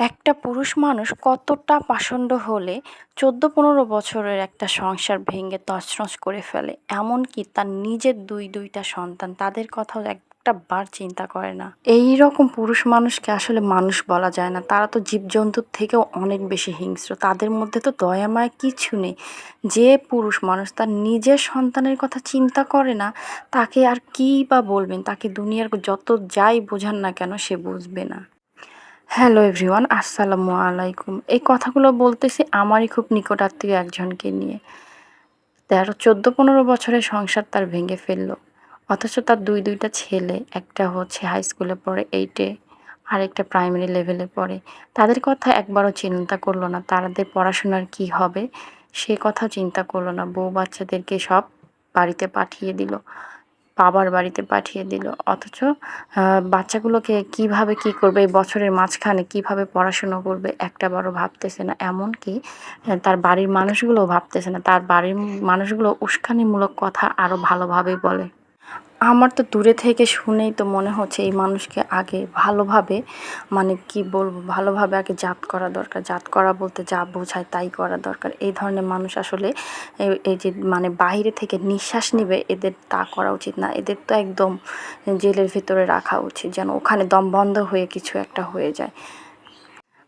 একটা পুরুষ মানুষ কতটা পাষণ্ড হলে চোদ্দ পনেরো বছরের একটা সংসার ভেঙে তছনছ করে ফেলে। এমনকি তার নিজের দুই দুইটা সন্তান, তাদের কথাও একটা বার চিন্তা করে না। এই রকম পুরুষ মানুষকে আসলে মানুষ বলা যায় না। তারা তো জীবজন্তুর থেকেও অনেক বেশি হিংস্র। তাদের মধ্যে তো দয়ামায় কিছু নেই। যে পুরুষ মানুষ তার নিজের সন্তানের কথা চিন্তা করে না, তাকে আর কী বা বলবেন? তাকে দুনিয়ার যত যাই বোঝান না কেন সে বুঝবে না। হ্যালো এভরিওয়ান আসসালামু আলাইকুম এই কথাগুলো বলতেছি আমারই খুব নিকটাত্মীয় একজনকে নিয়ে। তেরো চোদ্দ পনেরো বছরের সংসার তার ভেঙে ফেলল। অথচ তার দুই দুইটা ছেলে, একটা হচ্ছে হাই স্কুলে পড়ে এইটে আরেকটা প্রাইমারি লেভেলে পড়ে। তাদের কথা একবারও চিন্তা করল না। তাদের পড়াশোনার কি হবে? সে কথা চিন্তা করল না। বউ বাচ্চাদেরকে সব বাড়িতে পাঠিয়ে দিল। বাবার বাড়িতে পাঠিয়ে দিল। অথচ বাচ্চাগুলোকে কীভাবে কি করবে, এই বছরের মাঝখানে কীভাবে পড়াশুনো করবে, একটা বারও ভাবতেছে না। এমনকি তার বাড়ির মানুষগুলোও ভাবতেছে না। তার বাড়ির মানুষগুলো উস্কানিমূলক কথা আরও ভালোভাবে বলে। আমার তো দূরে থেকে শুনেই তো মনে হচ্ছে এই মানুষকে আগে ভালোভাবে মানে কি বলব, ভালোভাবে আগে জাত করা দরকার। জাত করা বলতে যা বোঝায় তাই করা দরকার। এই ধরনের মানুষ আসলে এই যে মানে বাইরে থেকে নিঃশ্বাস নেবে, এদের তা করা উচিত না। এদের তো একদম জেলের ভিতরে রাখা উচিত, যেন ওখানে দম বন্ধ হয়ে কিছু একটা হয়ে যায়।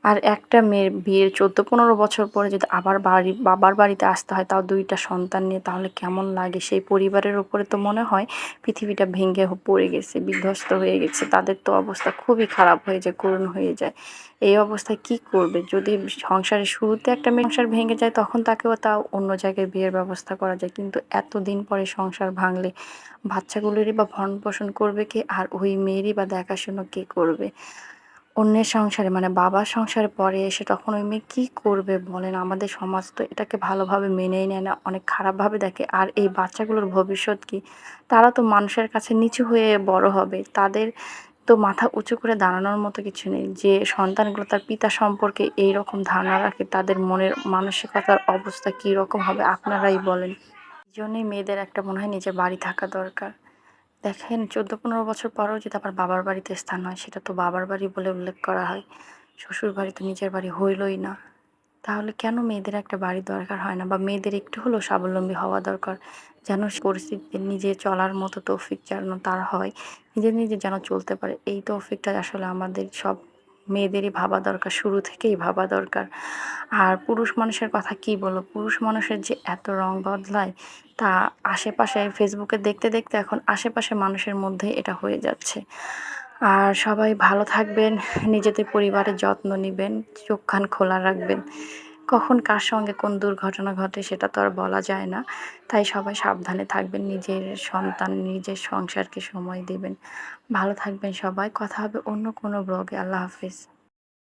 আর একটা মেয়ের বিয়ের চোদ্দ পনেরো বছর পরে যদি আবার বাড়ি, বাবার বাড়িতে আসতে হয়, তাও দুইটা সন্তান নিয়ে তাহলে কেমন লাগে? সেই পরিবারের উপরে তো মনে হয় পৃথিবীটা ভেঙে পড়ে গেছে, বিধ্বস্ত হয়ে গেছে। তাদের তো অবস্থা খুবই খারাপ হয়ে যায়, করুণ হয়ে যায়। এই অবস্থায় কি করবে? যদি সংসারের শুরুতে একটা মেয়ে সংসার ভেঙে যায়, তখন তাকেও তাও অন্য জায়গায় বিয়ের ব্যবস্থা করা যায়। কিন্তু এতদিন পরে সংসার ভাঙলে বাচ্চাগুলোরই বা ভরণ পোষণ করবে কে? আর ওই মেয়েরই বা দেখাশুনো কে করবে? অন্যের সংসারে মানে বাবার সংসারে পরে এসে তখন ওই মেয়ে কী করবে বলেন? আমাদের সমাজ তো এটাকে ভালোভাবে মেনেই নেয় না, অনেক খারাপভাবে দেখে। আর এই বাচ্চাগুলোর ভবিষ্যৎ কি? তারা তো মানুষের কাছে নিচু হয়ে বড় হবে। তাদের তো মাথা উঁচু করে দাঁড়ানোর মতো কিছু নেই। যে সন্তানগুলো তার পিতা সম্পর্কে এই রকম ধারণা রাখে, তাদের মনের মানসিকতার অবস্থা কী রকম হবে আপনারাই বলেন। এই জন্যই মেয়েদের একটা মনে হয় নিজের বাড়ি থাকা দরকার। দেখেন চোদ্দ পনেরো বছর পরেও যদি আবার বাবার বাড়িতে স্থান হয়, সেটা তো বাবার বাড়ি বলে উল্লেখ করা হয়। শ্বশুর বাড়ি তো নিজের বাড়ি হইলই না। তাহলে কেন মেয়েদের একটা বাড়ি দরকার হয় না? বা মেয়েদের একটু হলেও স্বাবলম্বী হওয়া দরকার, যেন পরিস্থিতিতে নিজে চলার মতো তৌফিক যেন তার হয়, নিজে নিজে যেন চলতে পারে। এই তৌফিকটা আসলে আমাদের সব মেয়েদেরই ভাবা দরকার, শুরু থেকেই ভাবা দরকার। আর পুরুষ মানুষের কথা কি বলো পুরুষ মানুষের যে এত রং বদলায়, তা আশেপাশে ফেসবুকে দেখতে দেখতে এখন আশেপাশে মানুষের মধ্যে এটা হয়ে যাচ্ছে। আর সবাই ভালো থাকবেন, নিজেদের পরিবারের যত্ন নেবেন চোখ খান খোলা রাখবেন। কখন কার সঙ্গে কোন দুর্ঘটনা ঘটে সেটা তো আর বলা যায় না। তাই সবাই সাবধানে থাকবেন, নিজের সন্তান, নিজের সংসারকে সময় দেবেন। ভালো থাকবেন সবাই। কথা হবে অন্য কোনো ব্লগে। আল্লাহ হাফিজ।